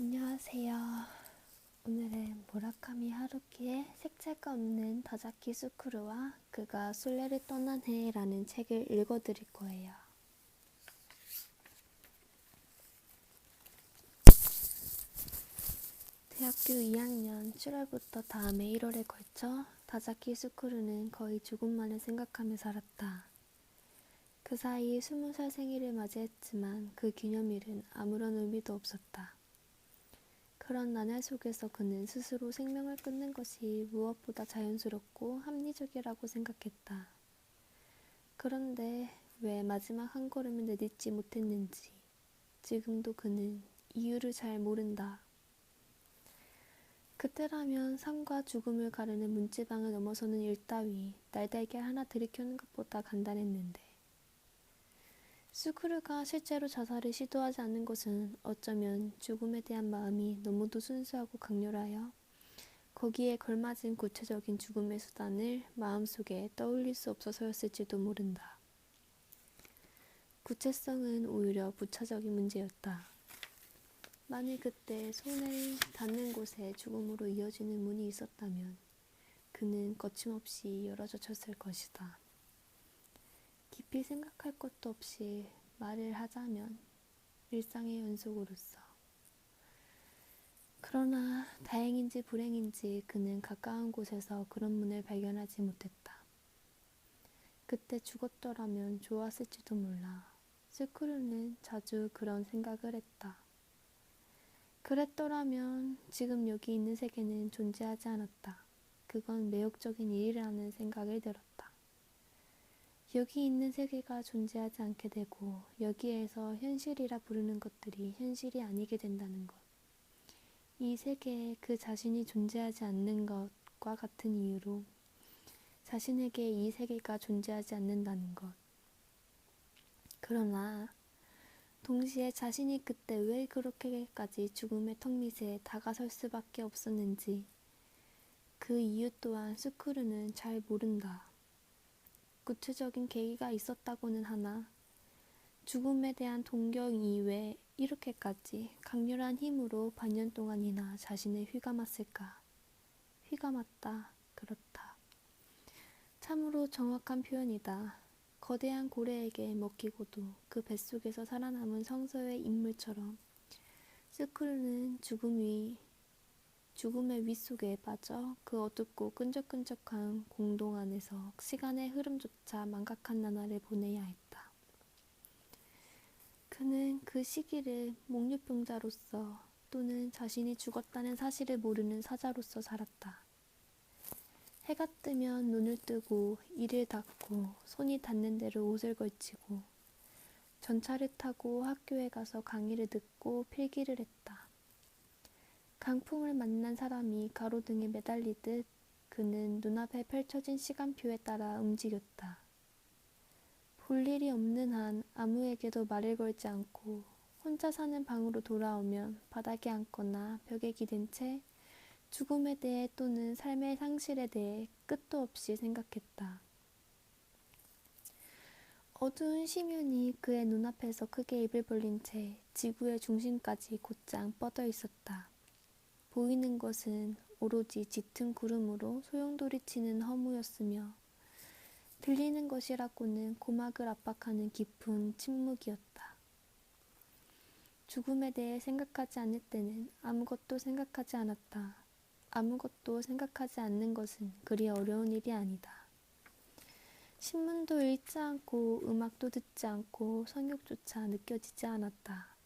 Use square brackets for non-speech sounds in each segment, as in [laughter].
안녕하세요. 오늘은 모라카미 하루키의 색채가 없는 다자키 수쿠루와 그가 순례를 떠난 해라는 책을 읽어드릴 거예요. 대학교 2학년 7월부터 다음해 1월에 걸쳐 다자키 수쿠루는 거의 죽음만을 생각하며 살았다. 그 사이 20살 생일을 맞이했지만 그 기념일은 아무런 의미도 없었다. 그런 나날 속에서 그는 스스로 생명을 끊는 것이 무엇보다 자연스럽고 합리적이라고 생각했다. 그런데 왜 마지막 한 걸음을 내딛지 못했는지 지금도 그는 이유를 잘 모른다. 그때라면 삶과 죽음을 가르는 문지방을 넘어서는 일 따위 날달걀 하나 들이켜는 것보다 간단했는데 스크루가 실제로 자살을 시도하지 않는 것은 어쩌면 죽음에 대한 마음이 너무도 순수하고 강렬하여 거기에 걸맞은 구체적인 죽음의 수단을 마음속에 떠올릴 수 없어서였을지도 모른다. 구체성은 오히려 부차적인 문제였다. 만일 그때 손을 닿는 곳에 죽음으로 이어지는 문이 있었다면 그는 거침없이 열어젖혔을 것이다. 깊이 생각할 것도 없이 말을 하자면 일상의 연속으로서. 그러나 다행인지 불행인지 그는 가까운 곳에서 그런 문을 발견하지 못했다. 그때 죽었더라면 좋았을지도 몰라. 스크루는 자주 그런 생각을 했다. 그랬더라면 지금 여기 있는 세계는 존재하지 않았다. 그건 매혹적인 일이라는 생각이 들었다. 여기 있는 세계가 존재하지 않게 되고 여기에서 현실이라 부르는 것들이 현실이 아니게 된다는 것. 이 세계에 그 자신이 존재하지 않는 것과 같은 이유로 자신에게 이 세계가 존재하지 않는다는 것. 그러나 동시에 자신이 그때 왜 그렇게까지 죽음의 턱 밑에 다가설 수밖에 없었는지 그 이유 또한 스크루는 잘 모른다. 구체적인 계기가 있었다고는 하나 죽음에 대한 동경 이외에 이렇게까지 강렬한 힘으로 반년 동안이나 자신을 휘감았을까? 휘감았다. 그렇다. 참으로 정확한 표현이다. 거대한 고래에게 먹히고도 그 뱃속에서 살아남은 성서의 인물처럼 스크루는 죽음 위, 죽음의 위 속에 빠져 그 어둡고 끈적끈적한 공동 안에서 시간의 흐름조차 망각한 나날을 보내야 했다. 그는 그 시기를 목류병자로서 또는 자신이 죽었다는 사실을 모르는 사자로서 살았다. 해가 뜨면 눈을 뜨고 이를 닫고 손이 닿는 대로 옷을 걸치고 전차를 타고 학교에 가서 강의를 듣고 필기를 했다. 강풍을 만난 사람이 가로등에 매달리듯 그는 눈앞에 펼쳐진 시간표에 따라 움직였다. 볼 일이 없는 한 아무에게도 말을 걸지 않고 혼자 사는 방으로 돌아오면 바닥에 앉거나 벽에 기댄 채 죽음에 대해 또는 삶의 상실에 대해 끝도 없이 생각했다. 어두운 심연이 그의 눈앞에서 크게 입을 벌린 채 지구의 중심까지 곧장 뻗어 있었다. 보이는 것은 오로지 짙은 구름으로 소용돌이치는 허무였으며 들리는 것이라고는 고막을 압박하는 깊은 침묵이었다. 죽음에 대해 생각하지 않을 때는 아무것도 생각하지 않았다. 아무것도 생각하지 않는 것은 그리 어려운 일이 아니다. 신문도 읽지 않고 음악도 듣지 않고 성욕조차 느껴지지 않았다.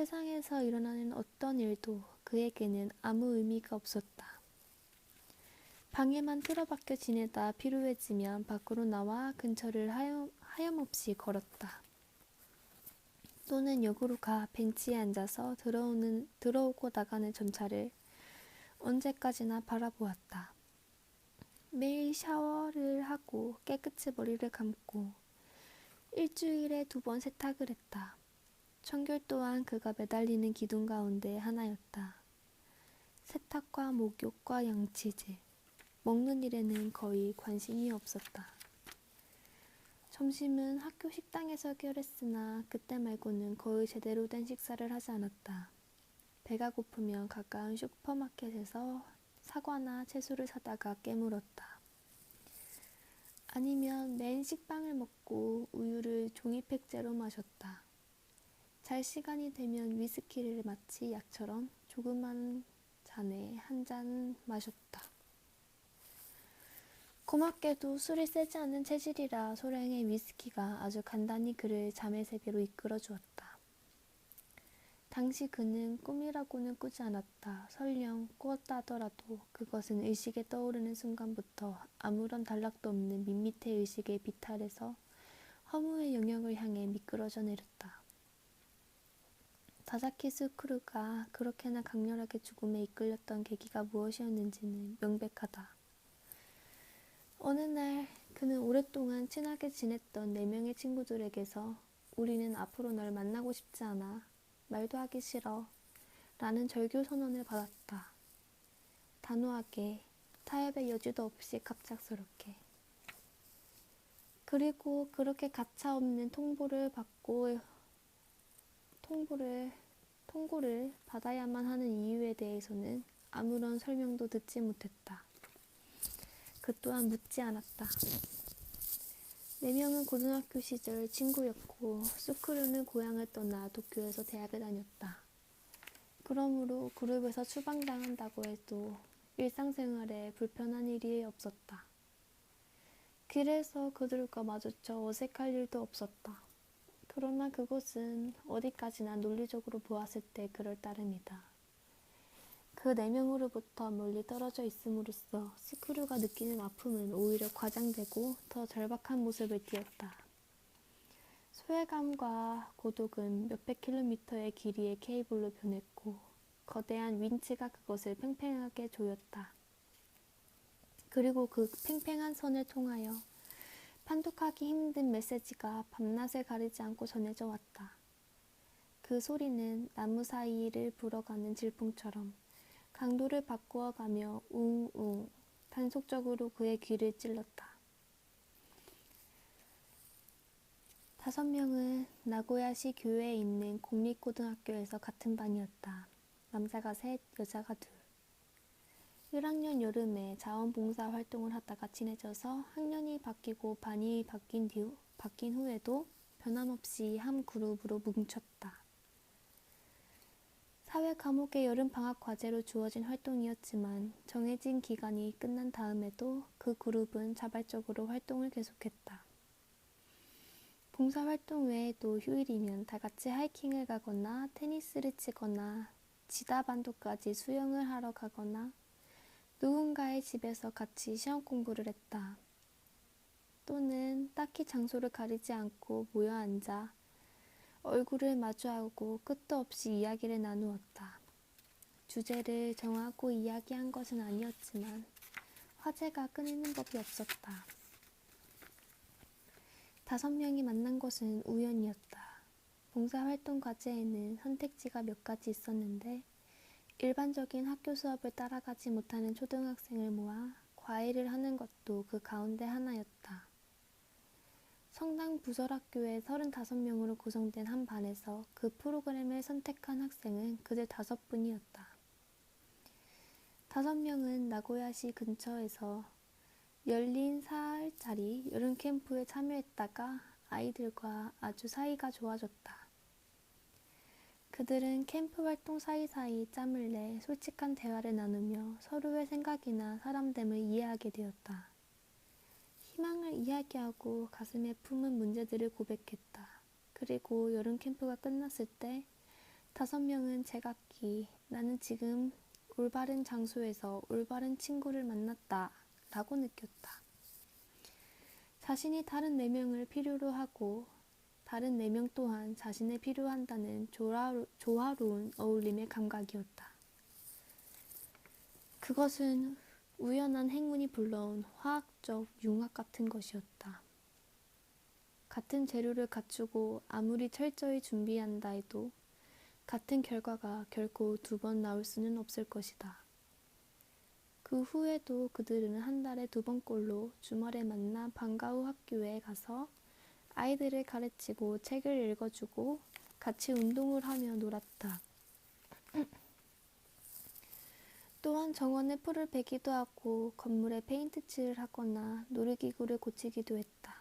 세상에서 일어나는 어떤 일도 그에게는 아무 의미가 없었다. 방에만 틀어박혀 지내다 피로해지면 밖으로 나와 근처를 하염, 하염없이 걸었다. 또는 역으로 가 벤치에 앉아서 들어오는, 들어오고 나가는 전차를 언제까지나 바라보았다. 매일 샤워를 하고 깨끗이 머리를 감고 일주일에 두 번 세탁을 했다. 청결 또한 그가 매달리는 기둥 가운데 하나였다. 세탁과 목욕과 양치질, 먹는 일에는 거의 관심이 없었다. 점심은 학교 식당에서 해결했으나 그때 말고는 거의 제대로 된 식사를 하지 않았다. 배가 고프면 가까운 슈퍼마켓에서 사과나 채소를 사다가 깨물었다. 아니면 맨 식빵을 먹고 우유를 종이팩째로 마셨다. 잘 시간이 되면 위스키를 마치 약처럼 조그만 잔에 한 잔 마셨다. 고맙게도 술이 세지 않은 체질이라 소량의 위스키가 아주 간단히 그를 잠의 세계로 이끌어 주었다. 당시 그는 꿈이라고는 꾸지 않았다. 설령 꾸었다 하더라도 그것은 의식에 떠오르는 순간부터 아무런 단락도 없는 밋밋해 의식의 비탈에서 허무의 영역을 향해 미끄러져 내렸다. 다사키 스 크루가 그렇게나 강렬하게 죽음에 이끌렸던 계기가 무엇이었는지는 명백하다. 어느 날 그는 오랫동안 친하게 지냈던 네 명의 친구들에게서 우리는 앞으로 널 만나고 싶지 않아. 말도 하기 싫어. 라는 절교 선언을 받았다. 단호하게, 타협의 여지도 없이 갑작스럽게. 그리고 그렇게 가차없는 통보를 받고 통보를 통고를 받아야만 하는 이유에 대해서는 아무런 설명도 듣지 못했다. 그 또한 묻지 않았다. 네 명은 고등학교 시절 친구였고 수크루는 고향을 떠나 도쿄에서 대학을 다녔다. 그러므로 그룹에서 추방당한다고 해도 일상생활에 불편한 일이 없었다. 길에서 그들과 마주쳐 어색할 일도 없었다. 그러나 그것은 어디까지나 논리적으로 보았을 때 그럴 따름이다. 그네 명으로부터 멀리 떨어져 있음으로써 스크류가 느끼는 아픔은 오히려 과장되고 더 절박한 모습을 띠었다. 소외감과 고독은 몇백 킬로미터의 길이의 케이블로 변했고 거대한 윈치가 그것을 팽팽하게 조였다. 그리고 그 팽팽한 선을 통하여 판독하기 힘든 메시지가 밤낮을 가리지 않고 전해져 왔다. 그 소리는 나무 사이를 불어가는 질풍처럼 강도를 바꾸어 가며 웅웅 단속적으로 그의 귀를 찔렀다. 다섯 명은 나고야시 교회에 있는 공립고등학교에서 같은 반이었다. 남자가 셋, 여자가 둘. 1학년 여름에 자원봉사 활동을 하다가 친해져서 학년이 바뀌고 반이 바뀐 뒤 바뀐 후에도 변함없이 한 그룹으로 뭉쳤다. 사회 과목의 여름 방학 과제로 주어진 활동이었지만 정해진 기간이 끝난 다음에도 그 그룹은 자발적으로 활동을 계속했다. 봉사 활동 외에도 휴일이면 다 같이 하이킹을 가거나 테니스를 치거나 지다 반도까지 수영을 하러 가거나 누군가의 집에서 같이 시험 공부를 했다. 또는 딱히 장소를 가리지 않고 모여 앉아 얼굴을 마주하고 끝도 없이 이야기를 나누었다. 주제를 정하고 이야기한 것은 아니었지만 화제가 끊이는 법이 없었다. 다섯 명이 만난 것은 우연이었다. 봉사활동 과제에는 선택지가 몇 가지 있었는데 일반적인 학교 수업을 따라가지 못하는 초등학생을 모아 과외를 하는 것도 그 가운데 하나였다. 성당 부설학교의 35명으로 구성된 한 반에서 그 프로그램을 선택한 학생은 그들 다섯 분이었다. 다섯 명은 나고야시 근처에서 열린 사흘짜리 여름 캠프에 참여했다가 아이들과 아주 사이가 좋아졌다. 그들은 캠프 활동 사이사이 짬을 내 솔직한 대화를 나누며 서로의 생각이나 사람됨을 이해하게 되었다. 희망을 이야기하고 가슴에 품은 문제들을 고백했다. 그리고 여름 캠프가 끝났을 때 다섯 명은 제각기 나는 지금 올바른 장소에서 올바른 친구를 만났다 라고 느꼈다. 자신이 다른 네 명을 필요로 하고 다른 네 명 또한 자신에 필요한다는 조화로, 조화로운 어울림의 감각이었다. 그것은 우연한 행운이 불러온 화학적 융합 같은 것이었다. 같은 재료를 갖추고 아무리 철저히 준비한다 해도 같은 결과가 결코 두 번 나올 수는 없을 것이다. 그 후에도 그들은 한 달에 두 번꼴로 주말에 만나 방과 후 학교에 가서 아이들을 가르치고 책을 읽어주고 같이 운동을 하며 놀았다. [clears throat] 또한 정원에 풀을 베기도 하고 건물에 페인트 칠을 하거나 놀이기구를 고치기도 했다.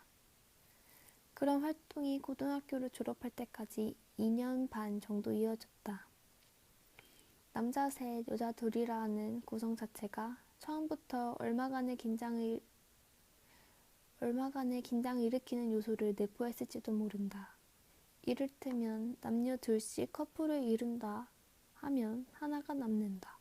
그런 활동이 고등학교를 졸업할 때까지 2년 반 정도 이어졌다. 남자 셋, 여자 둘이라는 구성 자체가 처음부터 얼마간의 긴장을 얼마간의 긴장을 일으키는 요소를 내포했을지도 모른다. 이를테면 남녀 둘씩 커플을 이룬다 하면 하나가 남는다.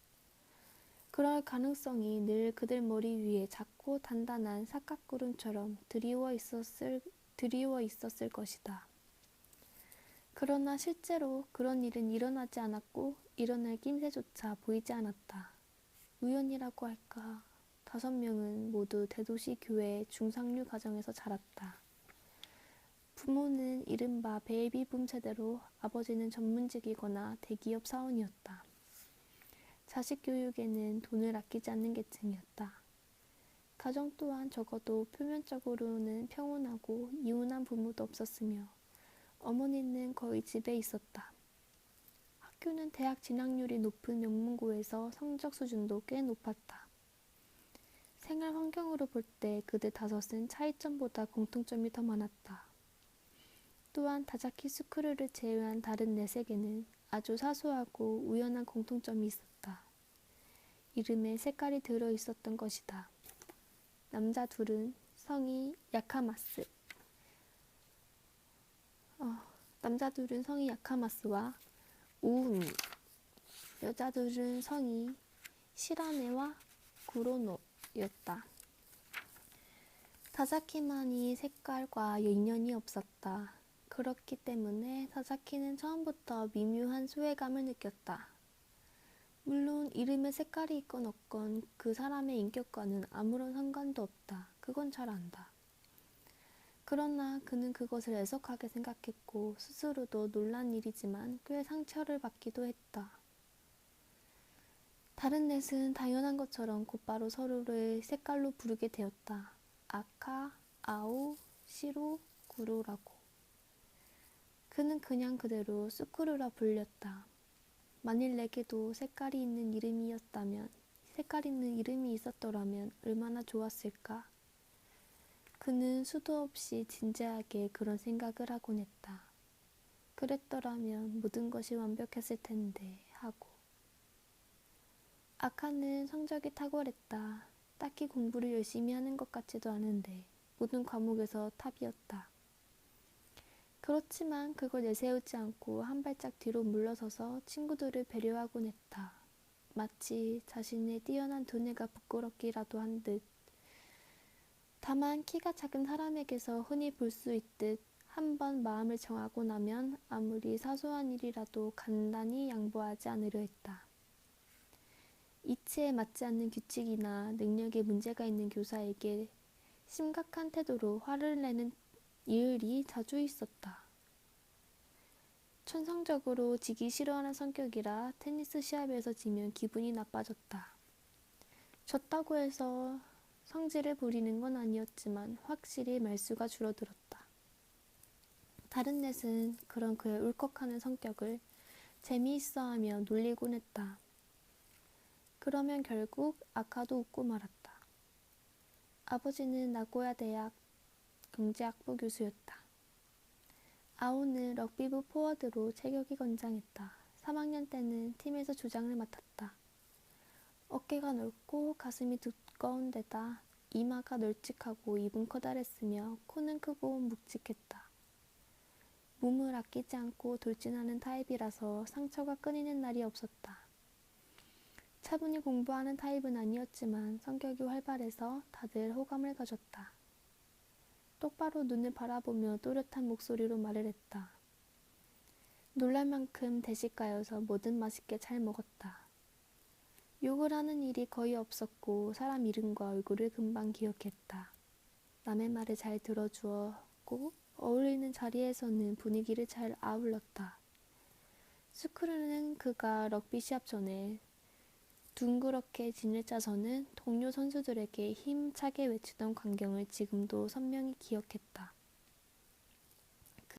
그럴 가능성이 늘 그들 머리 위에 작고 단단한 사각구름처럼 드리워 있었을, 드리워 있었을 것이다. 그러나 실제로 그런 일은 일어나지 않았고 일어날 낌새조차 보이지 않았다. 우연이라고 할까. 다섯 명은 모두 대도시 교회 중상류 가정에서 자랐다. 부모는 이른바 베이비붐 세대로 아버지는 전문직이거나 대기업 사원이었다. 자식 교육에는 돈을 아끼지 않는 계층이었다. 가정 또한 적어도 표면적으로는 평온하고 이혼한 부모도 없었으며 어머니는 거의 집에 있었다. 학교는 대학 진학률이 높은 명문고에서 성적 수준도 꽤 높았다. 생활 환경으로 볼 때 그들 다섯은 차이점보다 공통점이 더 많았다. 또한 다자키 스크루를 제외한 다른 네 세계는 아주 사소하고 우연한 공통점이 있었다. 이름에 색깔이 들어 있었던 것이다. 남자 둘은 성이 야카마스. 어, 남자 둘은 성이 야카마스와 우우미. 여자 둘은 성이 시라네와 구로노. 였다. 타자키만이 색깔과 인연이 없었다. 그렇기 때문에 타자키는 처음부터 미묘한 소외감을 느꼈다. 물론 이름에 색깔이 있건 없건 그 사람의 인격과는 아무런 상관도 없다. 그건 잘 안다. 그러나 그는 그것을 애석하게 생각했고 스스로도 놀란 일이지만 꽤 상처를 받기도 했다. 다른 넷은 당연한 것처럼 곧바로 서로를 색깔로 부르게 되었다. 아카, 아오, 시로, 구로라고. 그는 그냥 그대로 수쿠루라 불렸다. 만일 내게도 색깔이 있는 이름이었다면, 색깔 있는 이름이 있었더라면 얼마나 좋았을까. 그는 수도 없이 진지하게 그런 생각을 하곤 했다. 그랬더라면 모든 것이 완벽했을 텐데 하고. 아카는 성적이 탁월했다. 딱히 공부를 열심히 하는 것 같지도 않은데 모든 과목에서 탑이었다. 그렇지만 그걸 내세우지 않고 한 발짝 뒤로 물러서서 친구들을 배려하곤 했다. 마치 자신의 뛰어난 두뇌가 부끄럽기라도 한 듯. 다만 키가 작은 사람에게서 흔히 볼 수 있듯 한 번 마음을 정하고 나면 아무리 사소한 일이라도 간단히 양보하지 않으려 했다. 이치에 맞지 않는 규칙이나 능력에 문제가 있는 교사에게 심각한 태도로 화를 내는 일이 자주 있었다. 천성적으로 지기 싫어하는 성격이라 테니스 시합에서 지면 기분이 나빠졌다. 졌다고 해서 성질을 부리는 건 아니었지만 확실히 말수가 줄어들었다. 다른 넷은 그런 그의 울컥하는 성격을 재미있어 하며 놀리곤 했다. 그러면 결국 아카도 웃고 말았다. 아버지는 나고야 대학 경제학부 교수였다. 아오는 럭비부 포워드로 체격이 건장했다. 3학년 때는 팀에서 주장을 맡았다. 어깨가 넓고 가슴이 두꺼운 데다 이마가 널찍하고 입은 커다랬으며 코는 크고 묵직했다. 몸을 아끼지 않고 돌진하는 타입이라서 상처가 끊이는 날이 없었다. 차분히 공부하는 타입은 아니었지만 성격이 활발해서 다들 호감을 가졌다. 똑바로 눈을 바라보며 또렷한 목소리로 말을 했다. 놀랄 만큼 대식가여서 뭐든 맛있게 잘 먹었다. 욕을 하는 일이 거의 없었고 사람 이름과 얼굴을 금방 기억했다. 남의 말을 잘 들어주었고 어울리는 자리에서는 분위기를 잘 아울렀다. 스크루는 그가 럭비 시합 전에 둥그렇게 진을 짜서는 동료 선수들에게 힘차게 외치던 광경을 지금도 선명히 기억했다.